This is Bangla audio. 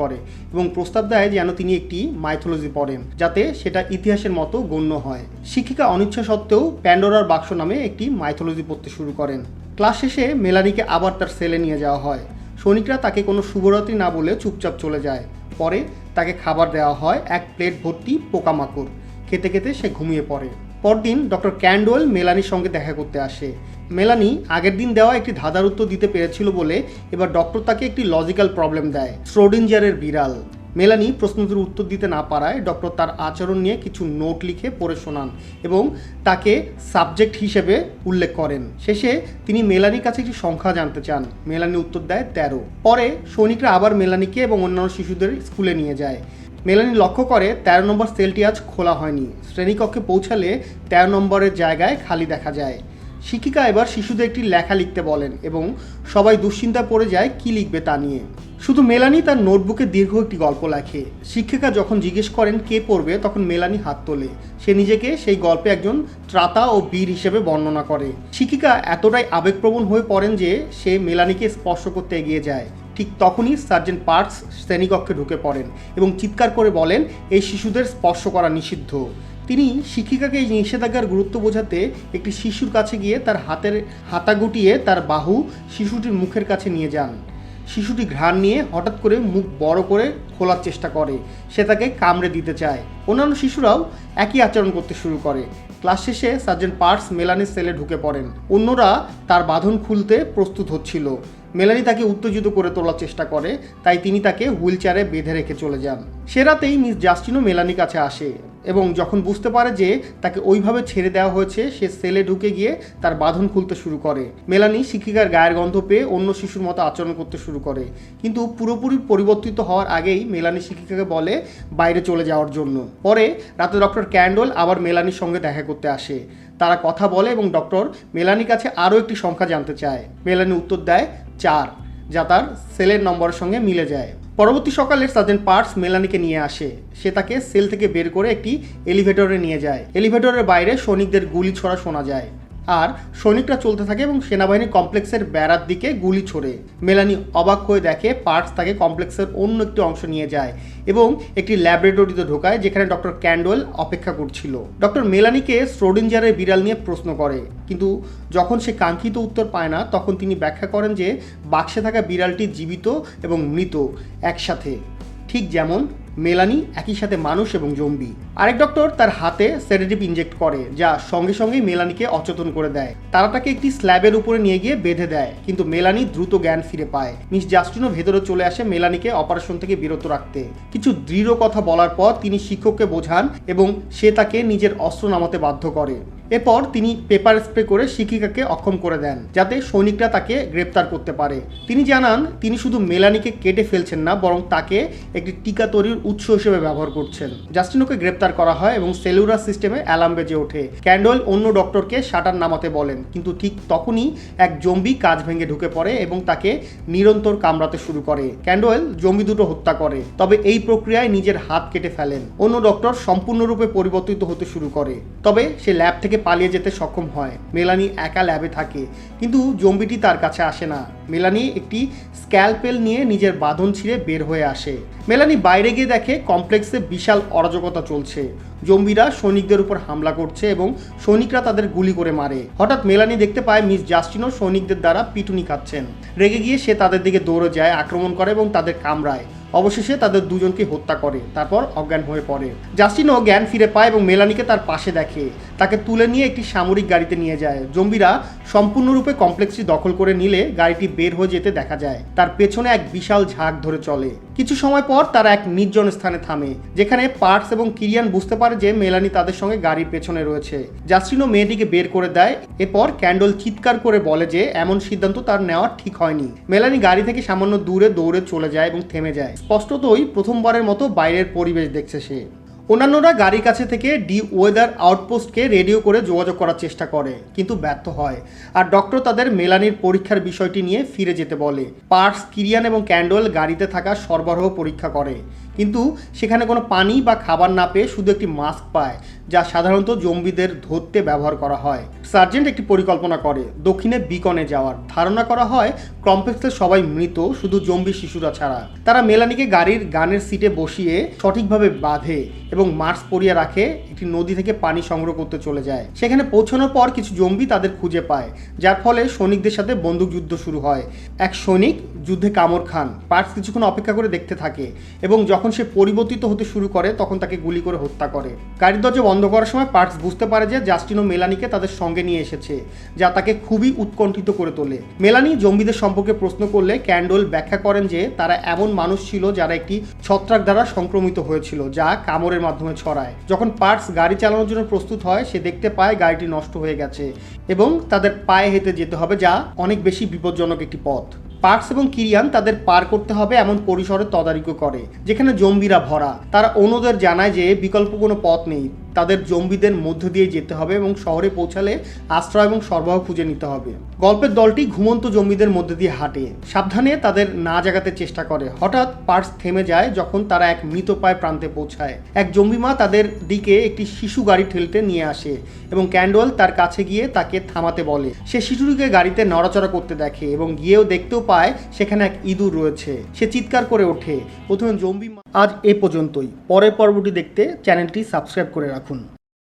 করে এবং প্রস্তাব দেয় যেন তিনি একটি মাইথোলজি পড়েন, যাতে সেটা ইতিহাসের মতো গণ্য হয়। শিক্ষিকা অনিচ্ছা সত্ত্বেও প্যান্ডোরার বাক্স নামে একটি মাইথোলজি পড়তে শুরু করেন। ক্লাস শেষে মেলানিকে আবার তার সেলে নিয়ে যাওয়া হয়। সৈনিকরা তাকে কোনো শুভরাত্রি না বলে চুপচাপ চলে যায়। পরে তাকে খাবার দেওয়া হয়, এক প্লেট ভর্তি পোকামাকড়। খেতে খেতে সে ঘুমিয়ে পড়ে। পরদিন ডক্টর ক্যান্ডোয়েল মেলানির সঙ্গে দেখা করতে আসে। মেলানি আগের দিন দেওয়া একটি ধাঁধার উত্তর দিতে পেরেছিল বলে এবার ডক্টর তাকে একটি লজিক্যাল প্রবলেম দেয় স্ট্রোডিঞ্জারের বিড়াল। মেলানি প্রশ্নটির উত্তর দিতে না পারায় ডক্টর তার আচরণ নিয়ে কিছু নোট লিখে পড়ে শোনান এবং তাকে সাবজেক্ট হিসেবে উল্লেখ করেন। শেষে তিনি মেলানির কাছে একটি সংখ্যা জানতে চান। মেলানি উত্তর দেয় তেরো। পরে সৈনিকরা আবার মেলানিকে এবং অন্যান্য শিশুদের স্কুলে নিয়ে যায়। মেলানি লক্ষ্য করে তেরো নম্বর সেলটি আজ খোলা হয়নি। শ্রেণীকক্ষে পৌঁছালে তেরো নম্বরের জায়গায় খালি দেখা যায়। শিক্ষিকা এবার শিশুদের একটি লেখা লিখতে বলেন এবং সবাই দুশ্চিন্তায় পড়ে যায় কি লিখবে তা নিয়ে। শুধু মেলানি তার নোটবুকে দীর্ঘ একটি গল্প লেখে। শিক্ষিকা যখন জিজ্ঞেস করেন কে পড়বে, তখন মেলানি হাত তোলে। সে নিজেকে সেই গল্পে একজন ত্রাতা ও বীর হিসেবে বর্ণনা করে। শিক্ষিকা এতটাই আবেগপ্রবণ হয়ে পড়েন যে সে মেলানিকে স্পর্শ করতে এগিয়ে যায়। ঠিক তখনই সার্জেন্ট পার্কস শ্রেণীকক্ষে ঢুকে পড়েন এবং চিৎকার করে বলেন, এই শিশুদের স্পর্শ করা নিষিদ্ধ। তিনি শিক্ষিকাকে এই নিষেধাজ্ঞার গুরুত্ব বোঝাতে একটি শিশুর কাছে গিয়ে তার হাতের হাতা গুটিয়ে তার বাহু শিশুটির মুখের কাছে নিয়ে যান। শিশুটি ঘ্রাণ নিয়ে হঠাৎ করে মুখ বড় করে খোলার চেষ্টা করে। সে তাকে কামড়ে দিতে চায়। অন্যান্য শিশুরাও একই আচরণ করতে শুরু করে। ক্লাস শেষে সার্জেন্ট পার্স মেলানির সেলে ঢুকে পড়েন। অন্যরা তার বাঁধন খুলতে প্রস্তুত হচ্ছিল। মেলানি তাকে উত্তেজিত করে তোলার চেষ্টা করে, তাই তিনি তাকে হুইল চেয়ারে বেঁধে রেখে চলে যান। সে রাতেই মিস জাস্টিনও মেলানির কাছে আসে এবং যখন বুঝতে পারে যে তাকে ওইভাবে ছেড়ে দেওয়া হয়েছে, সে সেলে ঢুকে গিয়ে তার বাঁধন খুলতে শুরু করে। মেলানি শিক্ষিকার গায়ের গন্ধ পেয়ে অন্য শিশুর মতো আচরণ করতে শুরু করে। কিন্তু পুরোপুরি পরিবর্তিত হওয়ার আগেই মেলানি শিক্ষিকাকে বলে বাইরে চলে যাওয়ার জন্য। পরে রাতে ডক্টর ক্যান্ডল আবার মেলানির সঙ্গে দেখা করতে আসে। তারা কথা বলে এবং ডক্টর মেলানির কাছে আরও একটি সংখ্যা জানতে চায়। মেলানি উত্তর দেয় চার, যা তার সেলের নম্বরের সঙ্গে মিলে যায়। পরবর্তী সকালে সার্জেন্ট পার্টস মেলানিকে নিয়ে আসে। সে তাকে সেল থেকে বের করে একটি এলিভেটরে নিয়ে যায়। এলিভেটরের বাইরে সৈনিকদের গুলি ছড়া শোনা যায়। আর সৈনিকরা চলতে থাকে এবং সেনাবাহিনী কমপ্লেক্সের বেড়ার দিকে গুলি ছোড়ে। মেলানি অবাক হয়ে দেখে পার্টস তাকে কমপ্লেক্সের অন্য একটি অংশ নিয়ে যায় এবং একটি ল্যাবরেটরিতে ঢোকায় যেখানে ডক্টর ক্যান্ডোয়েল অপেক্ষা করছিল। ডক্টর মেলানিকে স্ট্রোডিঞ্জারের বিড়াল নিয়ে প্রশ্ন করে, কিন্তু যখন সে কাঙ্ক্ষিত উত্তর পায় না, তখন তিনি ব্যাখ্যা করেন যে বাক্সে থাকা বিড়ালটি জীবিত এবং মৃত একসাথে। ঠিক যেমন মেলানি একই সাথে মানুষ এবং জম্বি। আরেক ডক্টর তার হাতে সেডেটিভ ইনজেক্ট করে, যা সঙ্গে সঙ্গেই মেলানিকে অচেতন করে দেয়। তারা তাকে একটি স্ল্যাবের উপরে নিয়ে গিয়ে বেঁধে দেয়, কিন্তু মেলানি দ্রুত জ্ঞান ফিরে পায়। মিস জাস্টিনও ভেতরে চলে আসে মেলানিকে অপারেশন থেকে বিরত রাখতে। কিছু দৃঢ় কথা বলার পর তিনি শিক্ষককে বোঝান এবং সে তাকে নিজের অস্ত্র নামাতে বাধ্য করে। এরপর তিনি পেপার স্প্রে করে শিক্ষিকাকে অক্ষম করে দেন, যাতে সৈনিকরা তাকে গ্রেপ্তার করতে পারে। তিনি জানান, তিনি শুধু মেলানিকে কেটে ফেলছেন না, বরং তাকে একটি টিকা তৈরির উৎস হিসেবে ব্যবহার করছেন। জাস্টিনোকে গ্রেপ্তার করা হয় এবং সেলুলার সিস্টেমে অ্যালার্ম বেজে ওঠে। ক্যান্ডোয়েল অন্য ডক্টরকে শাটার নামাতে বলেন, কিন্তু ঠিক তখনই এক জম্বি কাজ ভেঙে ঢুকে পড়ে এবং তাকে নিরন্তর কামড়াতে শুরু করে। ক্যান্ডোয়েল জম্বি দুটো হত্যা করে, তবে এই প্রক্রিয়ায় নিজের হাত কেটে ফেলেন। অন্য ডক্টর সম্পূর্ণরূপে পরিবর্তিত হতে শুরু করে, তবে সে ল্যাব থেকে পালিয়ে যেতে সক্ষম হয়। মেলানি একা ল্যাবে থাকে। কিন্তু জম্বিটি তার কাছে আসে না। মেলানি একটি স্ক্যালপেল নিয়ে নিজের বাঁধন ছিঁড়ে বের হয়ে আসে। মেলানি বাইরে গিয়ে দেখে কমপ্লেক্সে বিশাল অরাজকতা চলছে। জম্বিরা সৈনিকদের উপর হামলা করছে এবং সৈনিকরা তাদের গুলি করে মারে। হঠাৎ মেলানি দেখতে পায় মিস জাস্টিনও সৈনিকদের দ্বারা পিটুনি খাচ্ছেন। রেগে গিয়ে সে তাদের দিকে দৌড়ে যায়, আক্রমণ করে এবং তাদের কামড়ায়। অবশেষে তাদের দুজনকে হত্যা করে, তারপর অজ্ঞান হয়ে পড়ে। জাস্টিনও জ্ঞান ফিরে পায় এবং মেলানিকে তার পাশে দেখে। তাকে তুলে নিয়ে একটি সামরিক গাড়িতে নিয়ে যায়। জম্বিরা সম্পূর্ণরূপে কমপ্লেক্সটি দখল করে নিলে গাড়িটি বের হয়ে যেতে দেখা যায়। তার পেছনে এক বিশাল ঝাঁক ধরে চলে। কিছু সময় পর তারা এক নির্জন স্থানে থামে, যেখানে পার্টস এবং কিরিয়ান বুঝতে পারে যে মেলানি তাদের সঙ্গে গাড়ির পেছনে রয়েছে। জাস্টিনও মেয়েটিকে বের করে দেয়, এরপর ক্যান্ডল চিৎকার করে বলে যে এমন সিদ্ধান্ত তার নেওয়া ঠিক হয়নি। মেলানি গাড়ি থেকে সামান্য দূরে দৌড়ে চলে যায় এবং থেমে যায়। স্পষ্টতই প্রথমবারের মতো বাইরের পরিবেশ দেখছে সে। অন্যান্যরা গাড়ির কাছে থেকে ডি ওয়েদার আউটপোস্টকে রেডিও করে যোগাযোগ করার চেষ্টা করে, কিন্তু ব্যর্থ হয়। আর ডক্টর তাদের মেলানির পরীক্ষার বিষয়টি নিয়ে ফিরে যেতে বলে। পার্স, কিরিয়ান এবং ক্যান্ডল গাড়িতে থাকা সরবরাহ পরীক্ষা করে। কিন্তু সেখানে কোনো পানি বা খাবার না পেয়ে শুধু একটি মাস্ক পায়, যা সাধারণত জম্বিদের ধরতে ব্যবহার করা হয়। সার্জেন্ট একটি পরিকল্পনা করে, দক্ষিণে বিকনে যাওয়ার। ধারণা করা হয়, কমপ্লেক্সের সবাই মৃত, শুধু জম্বি শিশুরা ছাড়া। তারা মেলানিকে গাড়ির গানের সিটে বসিয়ে সঠিকভাবে বাঁধে এবং মার্স পরিয়ে রাখে, একটি নদী থেকে পানি সংগ্রহ করতে চলে যায়। সেখানে পৌঁছানোর পর কিছু জম্বি তাদের খুঁজে পায়, যার ফলে সৈনিকদের সাথে বন্দুকযুদ্ধ শুরু হয়। এক সৈনিক যুদ্ধে কামড় খান। পার্টস কিছুক্ষণ অপেক্ষা করে দেখতে থাকে এবং যখন সে পরিবর্তিত হতে শুরু করে, তখন তাকে গুলি করে হত্যা করে। গাড়ির দরজা বন্ধ করার সময় পার্টস বুঝতে পারে যে জাস্টিন মেলানিকে তাদের সঙ্গে নিয়ে এসেছে, যা তাকে খুবই উৎকণ্ঠিত করে তোলে। মেলানি জম্বিদের সম্পর্কে প্রশ্ন করলে ক্যান্ডল ব্যাখ্যা করেন যে তারা এমন মানুষ ছিল যারা একটি ছত্রাক দ্বারা সংক্রমিত হয়েছিল, যা কামড়ের মাধ্যমে ছড়ায়। যখন পার্টস গাড়ি চালানোর জন্য প্রস্তুত হয়, সে দেখতে পায় গাড়িটি নষ্ট হয়ে গেছে এবং তাদের পায়ে হেঁটে যেতে হবে, যা অনেক বেশি বিপজ্জনক একটি পথ। পার্কস এবং কিরিয়ান তাদের পার করতে হবে এমন পরিসরে তদারকি করে, যেখানে জম্বিরা ভরা। তারা অন্যদের জানায় যে বিকল্প কোনো পথ নেই। তাদের জম্বিদের মধ্য দিয়ে যেতে হবে এবং শহরে পৌঁছালে আশ্রয় এবং সরবরাহ খুঁজে নিতে হবে। গল্পের দলটি ঘুমন্ত জম্বিদের মধ্যে দিয়ে হাঁটে। সাবধানে তাদের না জাগাতে চেষ্টা করে। হঠাৎ পার্স থেমে যায় যখন তারা এক মৃত পায় প্রান্তে পৌঁছায়। এক জম্বি মা তাদের দিকে একটি শিশু গাড়ি ঠেলতে নিয়ে আসে এবং ক্যান্ডোয়েল তার কাছে গিয়ে তাকে থামাতে বলে। সে শিশুটিকে গাড়িতে নড়াচড়া করতে দেখে এবং গিয়েও দেখতেও পায় সেখানে এক ইঁদুর রয়েছে। সে চিৎকার করে ওঠে। প্রথমে জম্বি আজ এ পর্যন্তই। পরের পর্বটি দেখতে চ্যানেলটি সাবস্ক্রাইব করে রাখুন।